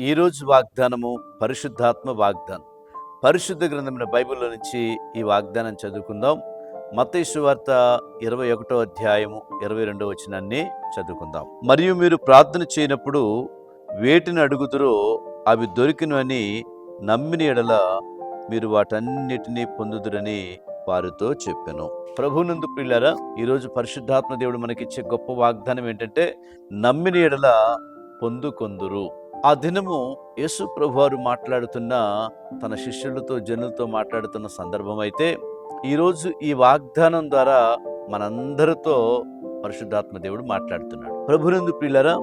ఈరోజు వాగ్దానము పరిశుద్ధాత్మ వాగ్దానం. పరిశుద్ధ గ్రంథమైన బైబిల్లో నుంచి ఈ వాగ్దానం చదువుకుందాం. మత్తయి వార్త ఇరవై ఒకటో అధ్యాయము ఇరవై రెండో వచనాన్ని చదువుకుందాం. మరియు మీరు ప్రార్థన చేయనప్పుడు వేటిని అడుగుదురో అవి దొరికినవని నమ్మిన ఎడల మీరు వాటన్నిటినీ పొందుదురని వారితో చెప్పాను. ప్రభునందు పిల్లరా ఈరోజు పరిశుద్ధాత్మ దేవుడు మనకిచ్చే గొప్ప వాగ్దానం ఏంటంటే నమ్మిన ఎడల పొందుకొందురు. ఆ దినము యేసు ప్రభువారు మాట్లాడుతున్న తన శిష్యులతో జనులతో మాట్లాడుతున్న సందర్భం అయితే ఈరోజు ఈ వాగ్దానం ద్వారా మనందరితో పరిశుద్ధాత్మ దేవుడు మాట్లాడుతున్నాడు. ప్రభునందు ప్రియులరా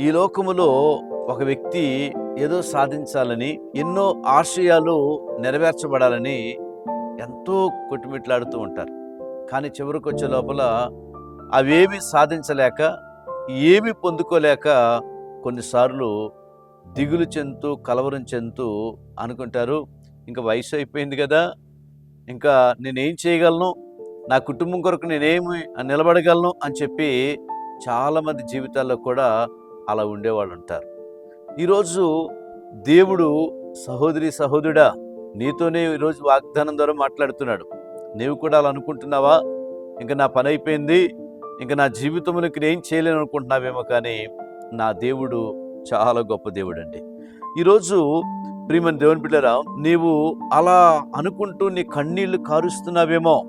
ఈ లోకములో ఒక వ్యక్తి ఏదో సాధించాలని ఎన్నో ఆశయాలు నెరవేర్చబడాలని ఎంతో కొట్టుమిట్లాడుతూ ఉంటారు. కానీ చివరికి వచ్చే లోపల అవేమి సాధించలేక ఏమి పొందుకోలేక కొన్నిసార్లు దిగులు చెందుతూ కలవరం చెందుతూ అనుకుంటారు. ఇంకా వయసు అయిపోయింది కదా ఇంకా నేనేం చేయగలను? నా కుటుంబం కొరకు నేనేమి నిలబడగలను? అని చెప్పి చాలామంది జీవితాల్లో కూడా అలా ఉండేవాళ్ళు ఉంటారు ఈరోజు దేవుడు సహోదరి సహోదరుడా నీతోనే ఈరోజు వాగ్దానం ద్వారా మాట్లాడుతున్నాడు. నీవు కూడా అలా అనుకుంటున్నావా? ఇంకా నా పని అయిపోయింది. ఇంకా నా జీవితంలో ఇక్కడ ఏం చేయలేను అనుకుంటున్నావేమో కానీ నా దేవుడు చాలా గొప్ప దేవుడు అండి ఈరోజు ప్రియమని దేవుని బిడ్డరా నీవు అలా అనుకుంటూ నీ కన్నీళ్ళు కారుస్తున్నావేమో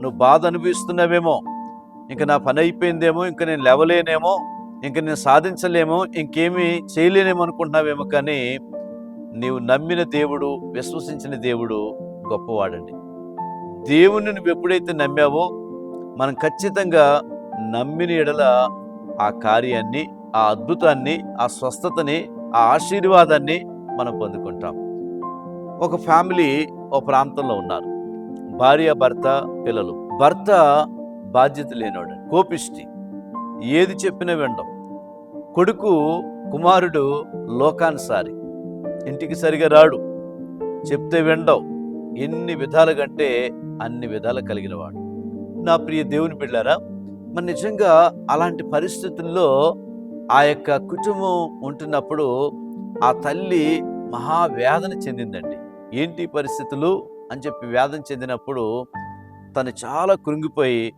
నువ్వు బాధ అనుభవిస్తున్నావేమో ఇంకా నా పని అయిపోయిందేమో ఇంకా నేను లేవలేనేమో ఇంకా నేను సాధించలేమో ఇంకేమీ చేయలేనేమో అనుకుంటున్నావేమో కానీ నీవు నమ్మిన దేవుడు విశ్వసించిన దేవుడు గొప్పవాడండి. దేవుని నువ్వు ఎప్పుడైతే నమ్మావో మనం ఖచ్చితంగా నమ్మిన ఎడల ఆ కార్యాన్ని ఆ అద్భుతాన్ని ఆ స్వస్థతని ఆ ఆశీర్వాదాన్ని మనం పొందుకుంటాం. ఒక ఫ్యామిలీ ఒక ప్రాంతంలో ఉన్నారు. భార్య భర్త పిల్లలు. భర్త బాధ్యత లేనివాడు కోపిష్టి. ఏది చెప్పినా వినడం. కొడుకు కుమారుడు లోకానుసారి. ఇంటికి సరిగా రాడు. చెప్తే వినడం. ఎన్ని విధాలు కంటే అన్ని విధాలు కలిగినవాడు. నా ప్రియ దేవుని పిల్లారా మరి నిజంగా అలాంటి పరిస్థితుల్లో ఆ యొక్క కుటుంబం ఉంటున్నప్పుడు ఆ తల్లి మహావేదన చెందిందండి. ఏంటి పరిస్థితులు అని చెప్పి వేదన చెందినప్పుడు తను చాలా కృంగిపోయి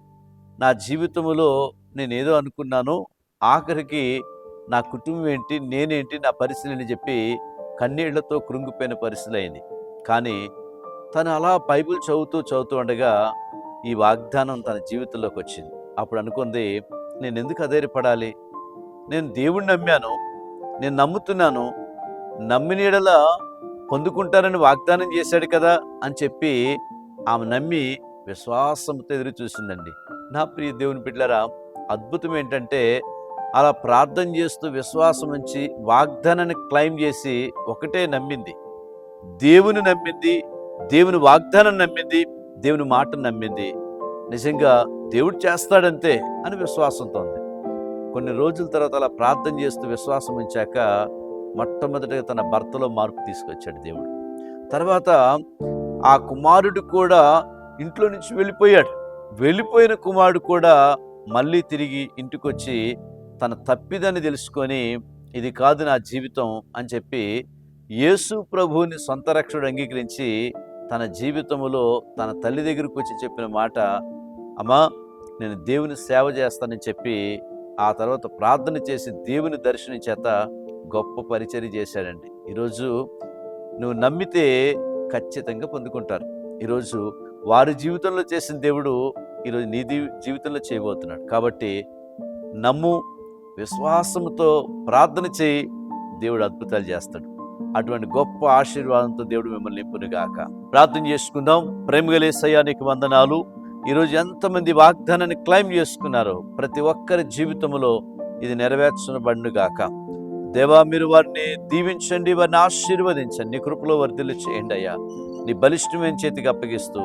నా జీవితంలో నేనేదో అనుకున్నాను ఆఖరికి నా కుటుంబం ఏంటి నేనేంటి నా పరిస్థితి అని చెప్పి కన్నీళ్ళతో కృంగిపోయిన పరిస్థితి అయింది. కానీ తను అలా బైబిల్ చదువుతూ చదువుతూ ఉండగా ఈ వాగ్దానం తన జీవితంలోకి వచ్చింది. అప్పుడు అనుకుంది నేను ఎందుకు అధైర్యపడాలి? నేను దేవుణ్ణి నమ్మాను నేను నమ్ముతున్నాను నమ్మినీడలా పొందుకుంటారని వాగ్దానం చేశాడు కదా అని చెప్పి ఆమె నమ్మి విశ్వాసంతో ఎదురు చూసిందండి. నా ప్రియ దేవుని బిడ్డలారా అద్భుతం ఏంటంటే అలా ప్రార్థన చేస్తూ విశ్వాసం ఉంచి వాగ్దానాన్ని క్లైమ్ చేసి ఒకటే నమ్మింది. దేవుని నమ్మింది దేవుని వాగ్దానం నమ్మింది దేవుని మాటను నమ్మింది. నిజంగా దేవుడు చేస్తాడంతే అని విశ్వాసంతో ఉంది. కొన్ని రోజుల తర్వాత అలా ప్రార్థన చేస్తూ విశ్వాసం ఉంచాక మొట్టమొదటిగా తన భర్తలో మార్పు తీసుకొచ్చాడు దేవుడు. తర్వాత ఆ కుమారుడు కూడా ఇంట్లో నుంచి వెళ్ళిపోయాడు. వెళ్ళిపోయిన కుమారుడు కూడా మళ్ళీ తిరిగి ఇంటికొచ్చి తన తప్పిదని తెలుసుకొని ఇది కాదు నా జీవితం అని చెప్పి యేసు ప్రభువుని సొంత రక్షకుడు అంగీకరించి తన జీవితంలో తన తల్లి దగ్గరకు వచ్చి చెప్పిన మాట అమ్మా నేను దేవుని సేవ చేస్తానని చెప్పి ఆ తర్వాత ప్రార్థన చేసి దేవుని దర్శనం చేత గొప్ప పరిచర్య చేశాడండి. ఈరోజు నువ్వు నమ్మితే ఖచ్చితంగా పొందుకుంటారు. ఈరోజు వారి జీవితంలో చేసిన దేవుడు ఈరోజు నీ జీవితంలో చేయబోతున్నాడు. కాబట్టి నమ్ము విశ్వాసంతో ప్రార్థన చేయి దేవుడు అద్భుతాలు చేస్తాడు. అటువంటి గొప్ప ఆశీర్వాదంతో దేవుడు మిమ్మల్ని నింపునుగాక ప్రార్థన చేసుకుందాం. ప్రేమగలేసయ్యా నీకు వందనాలు. ఈరోజు ఎంతమంది వాగ్దానాన్ని క్లైమ్ చేసుకున్నారో ప్రతి ఒక్కరి జీవితంలో ఇది నెరవేర్చబడుగాక దేవా మీరు వారిని దీవించండి వారిని ఆశీర్వదించండి. నీ కృపలో వర్ధిల్లు చేయండి అయ్యా. నీ బలిష్టమైన చేతికి అప్పగిస్తూ.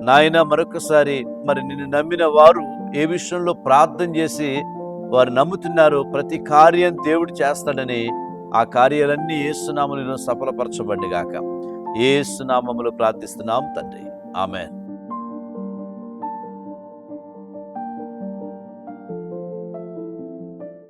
నాయన మరొకసారి మరి నిన్ను నమ్మిన వారు ఏ విషయంలో ప్రార్థన చేసి వారు నమ్ముతున్నారు ప్రతి కార్యం దేవుడు చేస్తాడని ఆ కార్యాలన్నీ ఏసునామములను సఫలపరచబడిగాక ఏసునామములు ప్రార్థిస్తున్నాం తండ్రి. ఆమెన్.